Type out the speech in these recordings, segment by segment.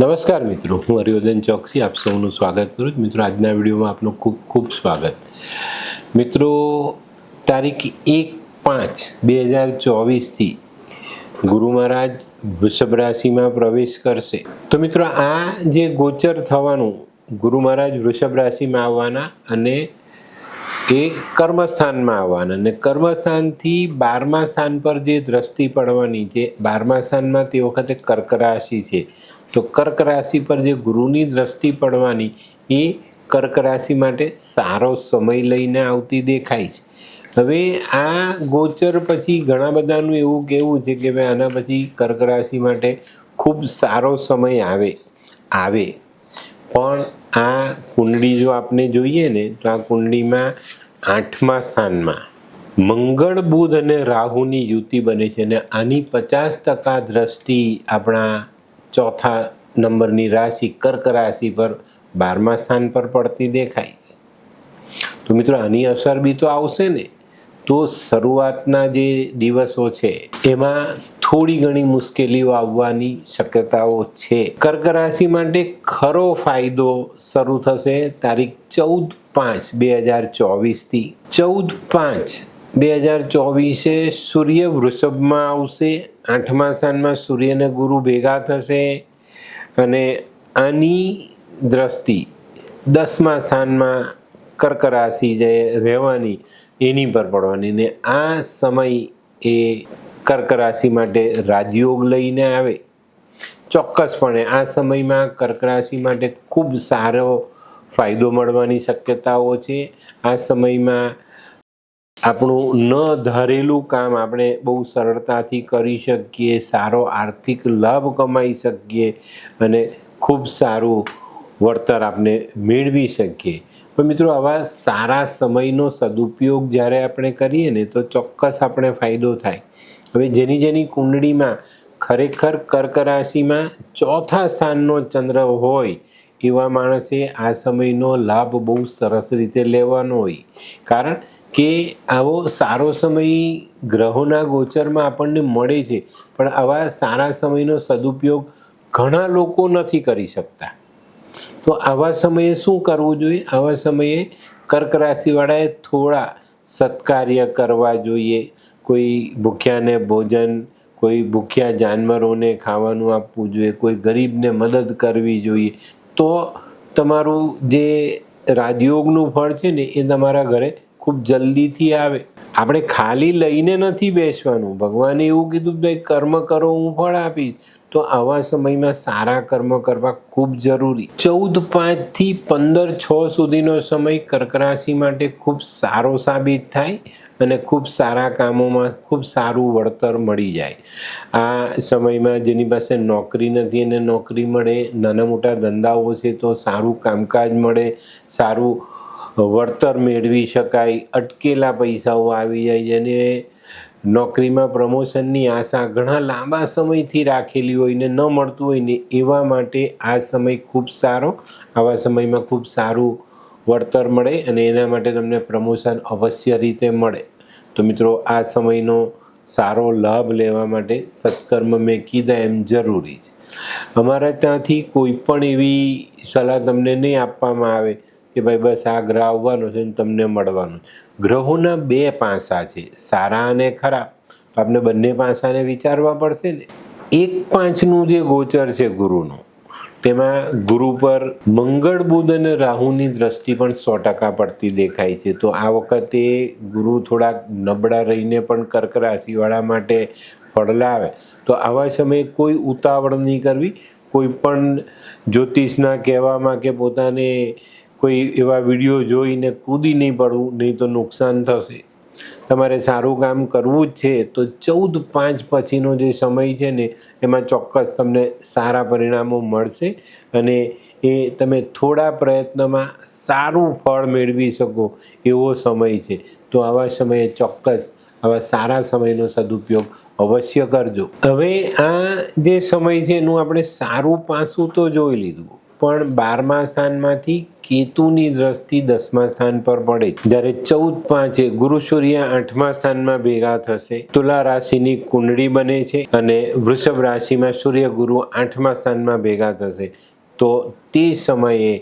નમસ્કાર મિત્રો, હું હરિવર્ધન ચોકસી, આપ સૌનું સ્વાગત કરું છું. મિત્રો, આજના વિડીયોમાં આપનું ખૂબ ખૂબ સ્વાગત. મિત્રો, તારીખ એક પાંચ બે હજાર ચોવીસથી ગુરુ મહારાજ વૃષભ રાશિમાં પ્રવેશ કરશે. તો મિત્રો, આ જે ગોચર થવાનું ગુરુ મહારાજ વૃષભ રાશિમાં આવવાના અને એ કર્મસ્થાનમાં આવવાના. અને કર્મસ્થાનથી બારમા સ્થાન પર જે દ્રષ્ટિ પડવાની છે, બારમા સ્થાનમાં તે વખતે કર્ક રાશિ છે. તો કર્ક રાશિ પર જે ગુરુની દ્રષ્ટિ પડવાની, એ કર્ક રાશિ માટે સારો સમય લઈને આવતી દેખાય છે. હવે આ ગોચર પછી ઘણા બધાનું એવું કહેવું છે કે ભાઈ આના પછી કર્ક રાશિ માટે ખૂબ સારો સમય આવે આવે. પણ આ કુંડળી જો આપણે જોઈએ ને, તો આ કુંડળીમાં આઠમા સ્થાનમાં મંગળ, બુધ અને રાહુની યુતિ બને છે અને આની પચાસ ટકા દ્રષ્ટિ આપણા ચોથા નંબરની રાશિ કર્ક રાશિ પર બારમા સ્થાન પર પડતી દેખાય છે. તો મિત્રો, આની અસર બી તો આવશે ને? તો શરૂઆતના જે દિવસો છે, એમાં થોડી ઘણી મુશ્કેલીઓ આવવાની શક્યતાઓ છે. કર્ક રાશિ માટે ખરો ફાયદો શરૂ થશે તારીખ ચૌદ પાંચ બે હજાર ચોવીસથી. ચૌદ પાંચ બે હજાર ચોવીસે સૂર્ય વૃષભમાં આવશે. આઠમા સ્થાનમાં સૂર્ય અને ગુરુ ભેગા થશે અને આની દ્રષ્ટિ દસમા સ્થાનમાં કર્ક રાશિ જે રહેવાની એની પર પડવાની ને આ સમય એ કર્ક રાશિ માટે રાજયોગ લઈને આવે. ચોક્કસપણે આ સમયમાં કર્ક રાશિ માટે ખૂબ સારો ફાયદો મળવાની શક્યતાઓ છે. આ સમયમાં આપણું ન ધારેલું કામ આપણે બહુ સરળતાથી કરી શકીએ, સારો આર્થિક લાભ કમાઈ શકીએ અને ખૂબ સારું વળતર આપણે મેળવી શકીએ. પણ મિત્રો, આવા સારા સમયનો સદુપયોગ જ્યારે આપણે કરીએ ને, તો ચોક્કસ આપણે ફાયદો થાય. હવે જેની જેની કુંડળીમાં ખરેખર કર્ક રાશિમાં ચોથા સ્થાનનો ચંદ્ર હોય એવા માણસે આ સમયનો લાભ બહુ સરસ રીતે લેવાનો હોય. કારણ કે આવો સારો સમય ગ્રહોના ગોચરમાં આપણને મળે છે, પણ આવા સારા સમયનો સદુપયોગ ઘણા લોકો નથી કરી શકતા. તો આવા સમયે શું કરવું જોઈએ? આવા સમયે કર્ક રાશિવાળાએ થોડા સત્કાર્ય કરવા જોઈએ. કોઈ ભૂખ્યાને ભોજન, કોઈ ભૂખ્યા જાનવરોને ખાવાનું આપવું જોઈએ, કોઈ ગરીબને મદદ કરવી જોઈએ. તો તમારું જે રાજયોગનું ફળ છે ને એ તમારા ઘરે ખૂબ જલ્દીથી આવે. આપણે ખાલી લઈને નથી બેસવાનું. ભગવાને એવું કીધું ભાઈ, કર્મ કરો, હું ફળ આપીશ. તો આવા સમયમાં સારા કર્મ કરવા ખૂબ જરૂરી. ચૌદ પાંચથી પંદર છ સુધીનો સમય કર્ક રાશિ માટે ખૂબ સારો સાબિત થાય અને ખૂબ સારા કામોમાં ખૂબ સારું વળતર મળી જાય. આ સમયમાં જેની પાસે નોકરી નથી એને નોકરી મળે, નાના મોટા ધંધાઓ છે તો સારું કામકાજ મળે, સારું વળતર મેળવી શકાય, અટકેલા પૈસાઓ આવી જાય અને નોકરીમાં પ્રમોશનની આશા ઘણા લાંબા સમયથી રાખેલી હોય ને ન મળતું હોય ને એવા માટે આ સમય ખૂબ સારો, આવા સમયમાં ખૂબ સારું વળતર મળે અને એના માટે તમને પ્રમોશન અવશ્ય રીતે મળે. તો મિત્રો, આ સમયનો સારો લાભ લેવા માટે સત્કર્મ મેં કીધા એમ જરૂરી છે. અમારા ત્યાંથી કોઈ પણ એવી સલાહ તમને નહીં આપવામાં આવે કે ભાઈ બસ આ ગ્રહ આવવાનો છે ને તમને મળવાનું ગ્રહોના બે પાસા છે, સારા અને ખરાબ. આપણે બંને પાસાને વિચારવા પડશે ને? એક પાંચનું જે ગોચર છે ગુરુનું તેમાં ગુરુ પર મંગળ બુધ અને રાહુની દ્રષ્ટિ પણ સો ટકા પડતી દેખાય છે. તો આ વખતે ગુરુ થોડાક નબળા રહીને પણ કર્ક રાશિવાળા માટે પડલાવે તો આવા સમયે કોઈ ઉતાવળ નહીં કરવી. કોઈ પણ જ્યોતિષના કહેવામાં કે પોતાને કોઈ એવા વીડિયો જોઈને કૂદી નહીં પડવું, નહીં તો નુકસાન થશે. તમારે સારું કામ કરવું જ છે, તો ચૌદ પાંચ પછીનો જે સમય છે ને, એમાં ચોક્કસ તમને સારા પરિણામો મળશે અને એ તમે થોડા પ્રયત્નમાં સારું ફળ મેળવી શકો એવો સમય છે. તો આવા સમયે ચોક્કસ આવા સારા સમયનો સદુપયોગ અવશ્ય કરજો. હવે આ જે સમય છે એનું આપણે સારું પાસું તો જોઈ લીધું. પણ બારમા સ્થાનમાંથી કેતુની દ્રષ્ટિ દસમા સ્થાન પર પડે. જ્યારે ચૌદ પાંચે ગુરુ સૂર્ય આઠમા સ્થાનમાં ભેગા થશે, તુલા રાશિની કુંડળી બને છે અને વૃષભ રાશિમાં સૂર્ય ગુરુ આઠમા સ્થાનમાં ભેગા થશે. તો તે સમયે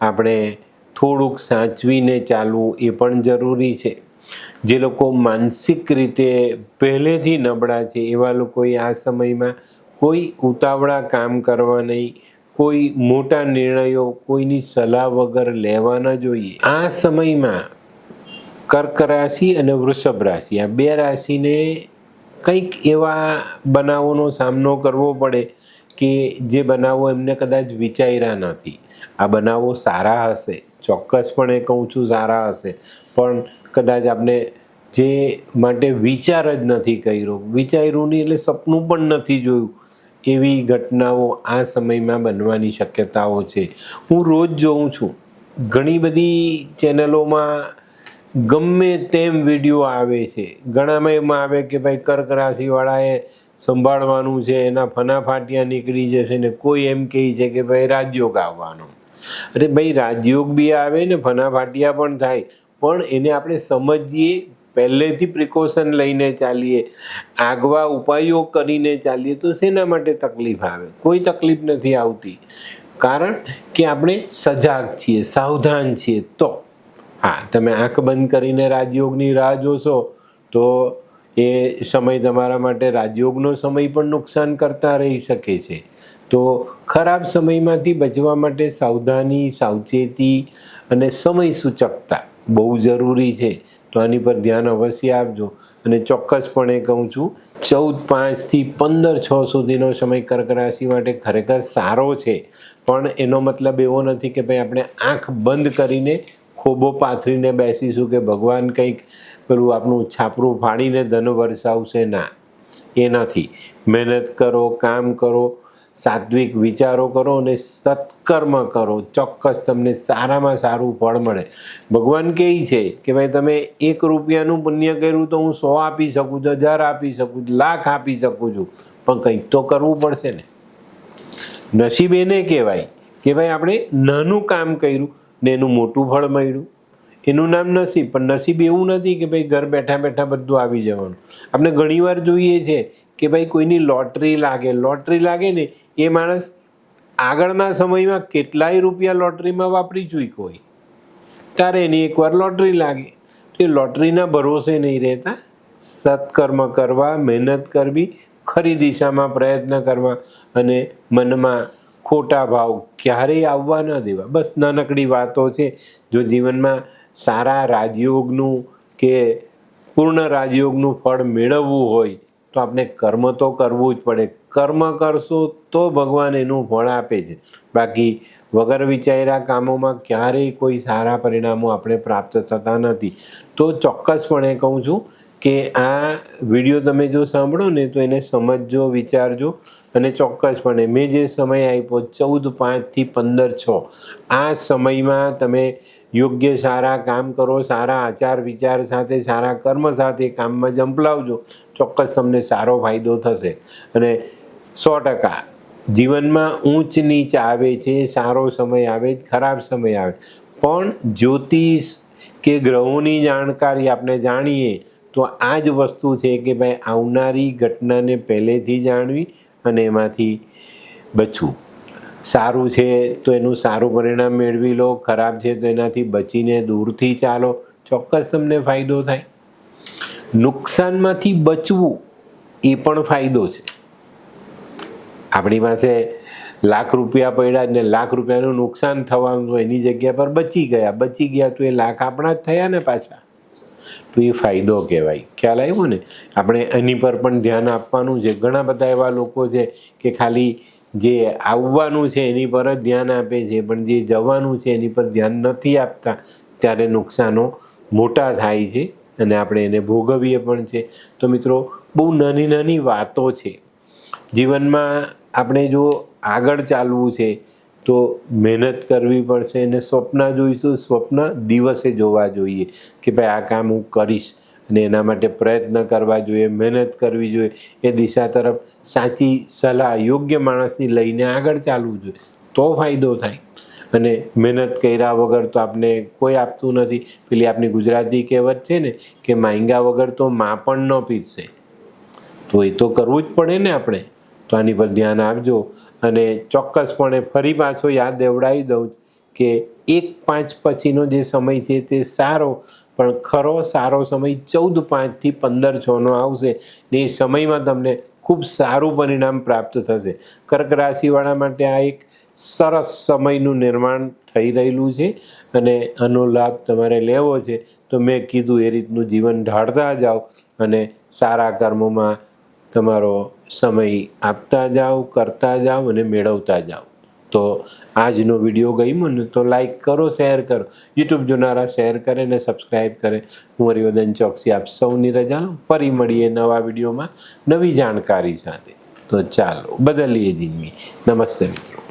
આપણે થોડુંક સાચવીને ચાલવું એ પણ જરૂરી છે. જે લોકો માનસિક રીતે પહેલેથી નબળા છે, એવા લોકોએ આ સમયમાં કોઈ ઉતાવળા કામ કરવા નહીં. કોઈ મોટા નિર્ણયો કોઈની સલાહ વગર લેવા ન જોઈએ. આ સમયમાં કર્ક રાશિ અને વૃષભ રાશિ, આ બે રાશિને કંઈક એવા બનાવોનો સામનો કરવો પડે કે જે બનાવો એમને કદાચ વિચાર્યા નથી. આ બનાવો સારા હશે, ચોક્કસપણે કહું છું સારા હશે, પણ કદાચ આપણે જે માટે વિચાર જ નથી કર્યો, વિચાર્યું નહીં એટલે સપનું પણ નથી જોયું. એવી ઘટનાઓ આ સમયમાં બનવાની શક્યતાઓ છે. હું રોજ જોઉં છું. ઘણી બધી ચેનલોમાં ગમે તેમ વીડિયો આવે છે. ઘણામાં એમાં આવે કે ભાઈ કર્ક રાશિવાળાએ સંભાળવાનું છે, એના ફના ફાટિયા નીકળી જશે ને કોઈ એમ કહે છે કે ભાઈ રાજયોગ આવવાનો. અરે ભાઈ રાજયોગ બી આવે ને ફના ફાટિયા પણ થાય. પણ એને આપણે સમજીએ પહેલેથી પ્રિકોશન લઈને ચાલીએ, આગવા ઉપાયો કરીને ચાલીએ તો શેના માટે તકલીફ આવે? કોઈ તકલીફ નથી આવતી. કારણ કે આપણે સજાગ છીએ, સાવધાન છીએ. તો, હા, તમે આંખ બંધ કરીને રાજયોગની રાહ જોશો, તો એ સમય તમારા માટે રાજયોગનો સમય પણ નુકસાન કરતા રહી શકે છે. તો ખરાબ સમયમાંથી બચવા માટે સાવધાની, સાવચેતી અને સમય સૂચકતા બહુ જરૂરી છે. તો આની પર ધ્યાન અવશ્ય આપજો. અને ચોક્કસપણે કહું છું, ચૌદ પાંચથી પંદર છ સુધીનો સમય કર્ક રાશિ માટે ખરેખર સારો છે. પણ એનો મતલબ એવો નથી કે ભાઈ આપણે આંખ બંધ કરીને ખોબો પાથરીને બેસીશું કે ભગવાન કંઈક પેલું આપણું છાપરું ફાડીને ધન વરસાવશે. ના, એ નથી. મહેનત કરો, કામ કરો સાત્વિક વિચારો કરો અને સત્કર્મ કરો. ચોક્કસ તમને સારામાં સારું ફળ મળે. ભગવાન કહે છે કે ભાઈ તમે એક રૂપિયાનું પુણ્ય કર્યું તો હું સો આપી શકું છું, હજાર આપી શકું છું, લાખ આપી શકું છું. પણ કંઈક તો કરવું પડશે ને. નસીબ એને કહેવાય કે ભાઈ આપણે નાનું કામ કર્યું ને એનું મોટું ફળ મળ્યું. એનું નામ નસીબ. પણ નસીબ એવું નથી કે ભાઈ ઘર બેઠા બેઠા બધું આવી જવાનું. આપણે ઘણીવાર જોઈએ છે કે ભાઈ કોઈની લોટરી લાગે. લોટરી લાગે ને એ માણસ આગળના સમયમાં કેટલાય રૂપિયા લોટરીમાં વાપરી ચૂક્યો હોય. ત્યારે એની એકવાર લોટરી લાગે. એ લોટરીના ભરોસે નહીં રહેતા. સત્કર્મ કરવા, મહેનત કરવી ખરી દિશામાં પ્રયત્ન કરવા અને મનમાં ખોટા ભાવ ક્યારેય આવવા ન દેવા. બસ નાનકડી વાતો છે. જો જીવનમાં સારા રાજયોગનું કે પૂર્ણ રાજયોગનું ફળ મેળવવું હોય તો આપણે કર્મ તો કરવું જ પડે. કર્મ કરશો તો ભગવાન એનું ફળ આપે છે. બાકી વગર વિચાર્યા કામોમાં ક્યારેય કોઈ સારા પરિણામો આપણે પ્રાપ્ત થતા નથી. તો ચોક્કસપણે કહું છું કે આ વીડિયો તમે જો સાંભળો ને તો એને સમજજો, વિચારજો અને ચોક્કસપણે મેં જે સમય આપ્યો ચૌદ પાંચથી પંદર છ, આ સમયમાં તમે યોગ્ય સારા કામ કરો, સારા આચાર વિચાર સાથે, સારા કર્મ સાથે કામમાં જંપલાવજો ચોક્કસ તમને સારો ફાયદો થશે. અને સો ટકા, જીવનમાં ઊંચ નીચ આવે છે, સારો સમય આવે ખરાબ સમય આવે. પણ જ્યોતિષ કે ગ્રહોની જાણકારી આપણે જાણીએ, તો આ જ વસ્તુ છે કે ભાઈ આવનારી ઘટનાને પહેલેથી જાણવી અને એમાંથી બચવું. સારું છે તો એનું સારું પરિણામ મેળવી લો, ખરાબ છે તો એનાથી બચીને દૂરથી ચાલો, ચોક્કસ તમને ફાયદો થાય. નુકસાનમાંથી બચવું એ પણ ફાયદો છે. આપણી પાસે લાખ રૂપિયા પડ્યા ને લાખ રૂપિયાનું નુકસાન થવાનું તો એની જગ્યા પર બચી ગયા બચી ગયા તો એ લાખ આપણા જ થયા ને પાછા. તો એ ફાયદો કહેવાય. ખ્યાલ આવ્યો ને? આપણે એની પર પણ ધ્યાન આપવાનું છે. ઘણા બધા એવા લોકો છે કે ખાલી જે આવવાનું છે એની પર જ ધ્યાન આપે છે, પણ જે જવાનું છે એની પર ધ્યાન નથી આપતા, ત્યારે નુકસાનો મોટા થાય છે અને આપણે એને ભોગવીએ પણ છે. તો મિત્રો, બહુ નાની નાની વાતો છે. જીવનમાં આપણે જો આગળ ચાલવું છે, તો મહેનત કરવી પડશે અને સ્વપ્ન જોઈશું, સ્વપ્ન દિવસે જોવા જોઈએ કે ભાઈ આ કામ હું કરીશ. અને એના માટે પ્રયત્ન કરવા જોઈએ, મહેનત કરવી જોઈએ. એ દિશા તરફ સાચી સલાહ યોગ્ય માણસની લઈને આગળ ચાલવું જોઈએ. તો ફાયદો થાય. અને મહેનત કર્યા વગર તો આપને કોઈ આપતું નથી. પેલી આપણી ગુજરાતી કહેવત છે ને કે માંગ્યા વગર તો માં પણ ન પીરશે તો એ તો કરવું જ પડે ને આપણે. તો આની પર ધ્યાન આપજો. અને ચોક્કસપણે ફરી પાછો યાદ દેવડાવી દઉં કે એક પાંચ પછીનો જે સમય છે તે સારો પણ ખરો સારો સમય ચૌદ પાંચથી પંદર છનો આવશે ને એ સમયમાં તમને ખૂબ સારું પરિણામ પ્રાપ્ત થશે. કર્ક રાશિવાળા માટે આ એક સરસ સમયનું નિર્માણ થઈ રહેલું છે અને આનો લાભ તમારે લેવો છે. તો મેં કીધું એ રીતનું જીવન ઢાળતા જાઓ અને સારા કર્મોમાં તમારો સમય આપતા જાઓ, કરતા જાઓ અને મેળવતા જાઓ. તો આજનો વીડિયો ગમ્યો ને તો લાઈક કરો શેર કરો. યુટ્યુબ જોનારા શેર કરે ને સબસ્ક્રાઈબ કરે. હું હરિવદન ચોકસી આપ સૌની રજા ફરી મળીએ નવા વિડીયોમાં નવી જાણકારી સાથે. તો ચાલો, બદલીએ જિંદગી. નમસ્તે મિત્રો.